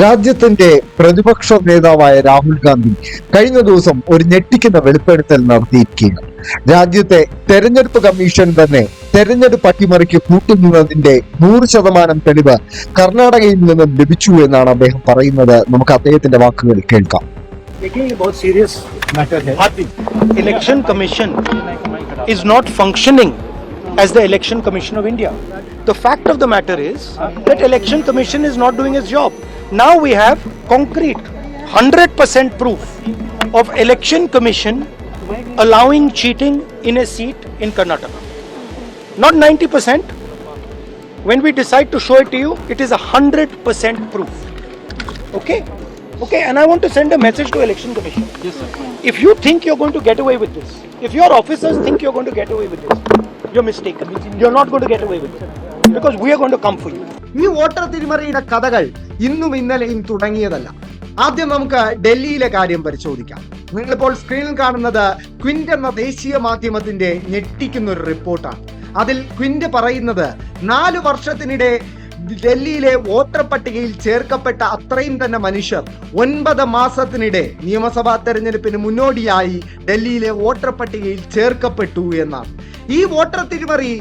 രാജ്യത്തിന്റെ പ്രതിപക്ഷ നേതാവായ രാഹുൽ ഗാന്ധി കഴിഞ്ഞ ദിവസം ഒരു ഞെട്ടിക്കുന്ന വെളിപ്പെടുത്തൽ നടത്തിയിരിക്കുകയാണ് രാജ്യത്തെ തെരഞ്ഞെടുപ്പ് കമ്മീഷൻ തന്നെ തെരഞ്ഞെടുപ്പ് അട്ടിമറിക്ക് കൂട്ടുന്നതിന്റെ നൂറ് ശതമാനം തെളിവ് കർണാടകയിൽ നിന്നും ലഭിച്ചു എന്നാണ് അദ്ദേഹം പറയുന്നത് നമുക്ക് അദ്ദേഹത്തിന്റെ വാക്കുകൾ കേൾക്കാം election commission is not functioning as the Election Commission of India. The fact of the matter is that Election Commission is not doing its job. Now we have concrete 100% proof of election commission allowing cheating in a seat in karnataka not 90% when we decide to show it to you it is a 100% proof okay okay and i want to send a message to election commission yes sir if you think you're going to get away with this, if your officers think you're going to get away with this, you're mistaken. You're not going to get away with it. Because we are going to come for you. ഈ voter തിരിമറിയുടെ കഥകൾ ഇന്നും ഇന്നലെയും തുടങ്ങിയതല്ല. ആദ്യം നമുക്ക് ഡൽഹിയിലെ കാര്യം പരിശോധിക്കാം. നിങ്ങളിപ്പോൾ സ്ക്രീനിൽ കാണുന്നത് ക്വിന്റ് എന്ന ദേശീയ മാധ്യമത്തിന്റെ ഞെട്ടിക്കുന്ന ഒരു റിപ്പോർട്ടാണ്. അതിൽ ക്വിന്റ് പറയുന്നത് നാല് വർഷത്തിനിടെ ഡൽഹിയിലെ വോട്ടർ പട്ടികയിൽ ചേർക്കപ്പെട്ട അത്രയും തന്നെ മനുഷ്യർ ഒൻപത് മാസത്തിനിടെ നിയമസഭാ തെരഞ്ഞെടുപ്പിന് മുന്നോടിയായി ഡൽഹിയിലെ വോട്ടർ പട്ടികയിൽ ചേർക്കപ്പെട്ടു എന്നാണ്. ഈ വോട്ടർ തിരിമറി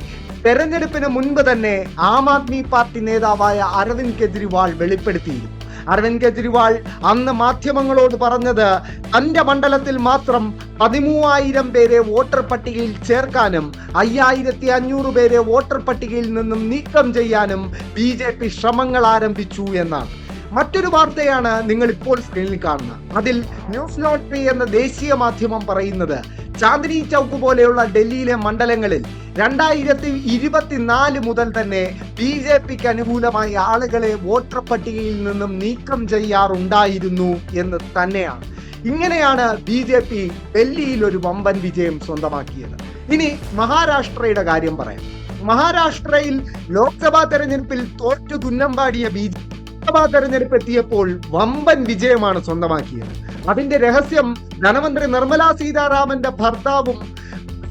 തെരഞ്ഞെടുപ്പിന് മുൻപ് തന്നെ ആം ആദ്മി പാർട്ടി നേതാവായ അരവിന്ദ് കെജ്രിവാൾ വെളിപ്പെടുത്തിയിരുന്നു. അരവിന്ദ് കെജ്രിവാൾ അന്ന് മാധ്യമങ്ങളോട് പറഞ്ഞത് തന്റെ മണ്ഡലത്തിൽ മാത്രം പതിമൂവായിരം പേരെ വോട്ടർ പട്ടികയിൽ ചേർക്കാനും അയ്യായിരത്തി അഞ്ഞൂറ് പേരെ വോട്ടർ പട്ടികയിൽ നിന്നും നീക്കം ചെയ്യാനും ബി ജെ പി ശ്രമങ്ങൾ ആരംഭിച്ചു എന്നാണ്. മറ്റൊരു വാർത്തയാണ് നിങ്ങൾ ഇപ്പോൾ സ്ക്രീനിൽ കാണുന്നത്. അതിൽ ന്യൂസ് ലോട്ടറി എന്ന ദേശീയ മാധ്യമം പറയുന്നത് ചാന്ദിനി ചൗക്ക് പോലെയുള്ള ഡൽഹിയിലെ മണ്ഡലങ്ങളിൽ രണ്ടായിരത്തി ഇരുപത്തിനാല് മുതൽ തന്നെ ബി ജെ പിക്ക് അനുകൂലമായി ആളുകളെ വോട്ടർ പട്ടികയിൽ നിന്നും നീക്കം ചെയ്യാറുണ്ടായിരുന്നു എന്ന് തന്നെയാണ്. ഇങ്ങനെയാണ് ബി ജെ പി ഡൽഹിയിൽ ഒരു വമ്പൻ വിജയം സ്വന്തമാക്കിയത്. ഇനി മഹാരാഷ്ട്രയുടെ കാര്യം പറയാം. മഹാരാഷ്ട്രയിൽ ലോക്സഭാ തെരഞ്ഞെടുപ്പിൽ തോറ്റു തുന്നമ്പാടിയ ബി ജെ ലോക്സഭാ തെരഞ്ഞെടുപ്പ് എത്തിയപ്പോൾ വമ്പൻ വിജയമാണ് സ്വന്തമാക്കിയത്. അതിന്റെ രഹസ്യം ധനമന്ത്രി നിർമ്മലാ സീതാരാമന്റെ ഭർത്താവും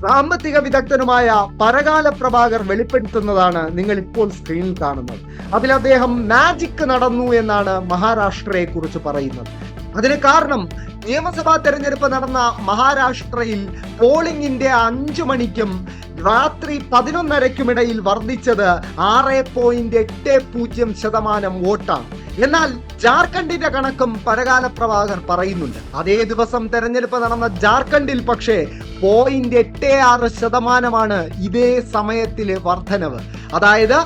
സാമ്പത്തിക വിദഗ്ധനുമായ പരകാല പ്രഭാകർ വെളിപ്പെടുത്തുന്നതാണ് നിങ്ങൾ ഇപ്പോൾ സ്ക്രീനിൽ കാണുന്നത്. അതിൽ അദ്ദേഹം മാജിക് നടന്നു എന്നാണ് മഹാരാഷ്ട്രയെ കുറിച്ച് പറയുന്നത്. അതിന് കാരണം നിയമസഭാ തെരഞ്ഞെടുപ്പ് നടന്ന മഹാരാഷ്ട്രയിൽ പോളിംഗിന്റെ അഞ്ചു മണിക്കും രാത്രി പതിനൊന്നരയ്ക്കുമിടയിൽ വർദ്ധിച്ചത് ആറ് പോയിന്റ് എട്ട് പൂജ്യം ശതമാനം വോട്ടാണ്. എന്നാൽ ജാർഖണ്ഡിന്റെ കണക്കും പരകാല പ്രഭാകർ പറയുന്നുണ്ട്. അതേ ദിവസം തെരഞ്ഞെടുപ്പ് നടന്ന ജാർഖണ്ഡിൽ പക്ഷേ പോയിന്റ് എട്ട് ആറ് ശതമാനമാണ് ഇതേ സമയത്തിലെ വർധനവ്. അതായത്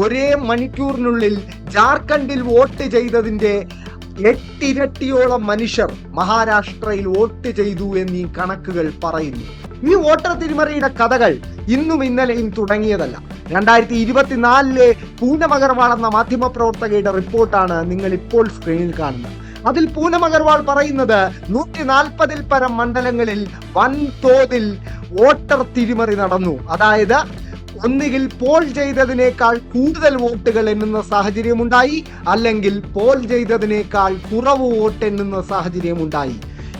ഒരേ മണിക്കൂറിനുള്ളിൽ ജാർഖണ്ഡിൽ വോട്ട് ചെയ്തതിന്റെ എട്ടിരട്ടിയോളം മനുഷ്യർ മഹാരാഷ്ട്രയിൽ വോട്ട് ചെയ്തു എന്നീ കണക്കുകൾ പറയുന്നു. ഈ വോട്ടർ തിരിമറിയുടെ കഥകൾ ഇന്നും ഇന്നലെയും തുടങ്ങിയതല്ല. രണ്ടായിരത്തി ഇരുപത്തിനാലിലെ പൂനം അഗർവാൾ എന്ന മാധ്യമപ്രവർത്തകയുടെ റിപ്പോർട്ടാണ് നിങ്ങൾ ഇപ്പോൾ സ്ക്രീനിൽ കാണുന്നത്. അതിൽ പൂനം അഗർവാൾ പറയുന്നത് നൂറ്റി നാൽപ്പതിൽ പരം മണ്ഡലങ്ങളിൽ വൻതോതിൽ വോട്ടർ തിരിമറി നടന്നു. അതായത് ഒന്നുകിൽ പോൾ ചെയ്തതിനേക്കാൾ കൂടുതൽ വോട്ടുകൾ എണ്ണുന്ന സാഹചര്യമുണ്ടായി അല്ലെങ്കിൽ പോൾ ചെയ്തതിനേക്കാൾ കുറവ് വോട്ട് എണ്ണുന്ന സാഹചര്യമുണ്ടായി.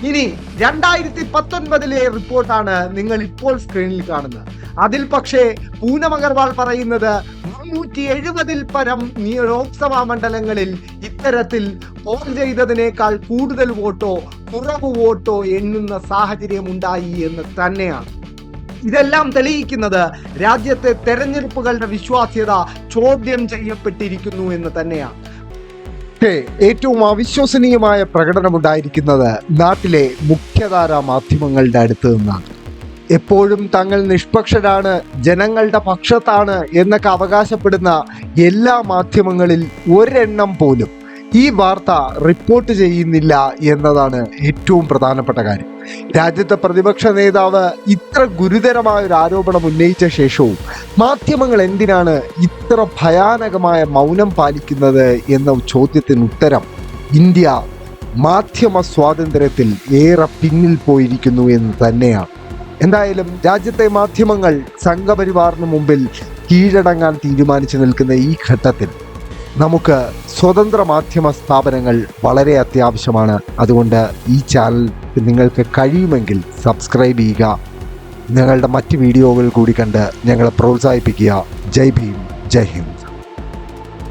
ഇനി രണ്ടായിരത്തി പത്തൊൻപതിലെ റിപ്പോർട്ടാണ് നിങ്ങൾ ഇപ്പോൾ സ്ക്രീനിൽ കാണുന്നത്. അതിൽ പക്ഷേ പൂനം അഗർവാൾ പറയുന്നത് മുന്നൂറ്റി എഴുപതിൽ പരം ലോക്സഭാ മണ്ഡലങ്ങളിൽ ഇത്തരത്തിൽ പോൾ ചെയ്തതിനേക്കാൾ കൂടുതൽ വോട്ടോ കുറവ് വോട്ടോ എണ്ണുന്ന സാഹചര്യം ഉണ്ടായി എന്ന് തന്നെയാണ്. ഇതെല്ലാം തെളിയിക്കുന്നത് രാജ്യത്തെ തെരഞ്ഞെടുപ്പുകളുടെ വിശ്വാസ്യത ചോദ്യം ചെയ്യപ്പെട്ടിരിക്കുന്നു എന്ന് തന്നെയാണ്. ഏറ്റവും അവിശ്വസനീയമായ പ്രകടനമുണ്ടായിരിക്കുന്നത് നാട്ടിലെ മുഖ്യധാരാ മാധ്യമങ്ങളുടെ അടുത്ത് നിന്നാണ്. എപ്പോഴും തങ്ങൾ നിഷ്പക്ഷരാണ് ജനങ്ങളുടെ പക്ഷത്താണ് എന്നൊക്കെ അവകാശപ്പെടുന്ന എല്ലാ മാധ്യമങ്ങളിൽ ഒരെണ്ണം പോലും ഈ വാർത്ത റിപ്പോർട്ട് ചെയ്യുന്നില്ല എന്നതാണ് ഏറ്റവും പ്രധാനപ്പെട്ട കാര്യം. രാജ്യത്തെ പ്രതിപക്ഷ നേതാവ് ഇത്ര ഗുരുതരമായ ഒരു ആരോപണം ഉന്നയിച്ച ശേഷവും മാധ്യമങ്ങൾ എന്തിനാണ് ഇത്ര ഭയാനകമായ മൗനം പാലിക്കുന്നത് എന്ന ചോദ്യത്തിന് ഉത്തരം ഇന്ത്യ മാധ്യമ സ്വാതന്ത്ര്യത്തിൽ ഏറെ പിന്നിൽ പോയിരിക്കുന്നു എന്ന് തന്നെയാണ്. എന്തായാലും രാജ്യത്തെ മാധ്യമങ്ങൾ സംഘപരിവാറിന് മുമ്പിൽ കീഴടങ്ങാൻ തീരുമാനിച്ചു നിൽക്കുന്ന ഈ ഘട്ടത്തിൽ നമുക്ക് സ്വതന്ത്ര മാധ്യമ സ്ഥാപനങ്ങൾ വളരെ അത്യാവശ്യമാണ്. അതുകൊണ്ട് ഈ ചാനൽ നിങ്ങൾക്ക് കഴിയുമെങ്കിൽ സബ്സ്ക്രൈബ് ചെയ്യുക. ഞങ്ങളുടെ മറ്റ് വീഡിയോകൾ കൂടി കണ്ട് ഞങ്ങളെ പ്രോത്സാഹിപ്പിക്കുക. ജയ് ഭീം ജയ് ഹിന്ദ്.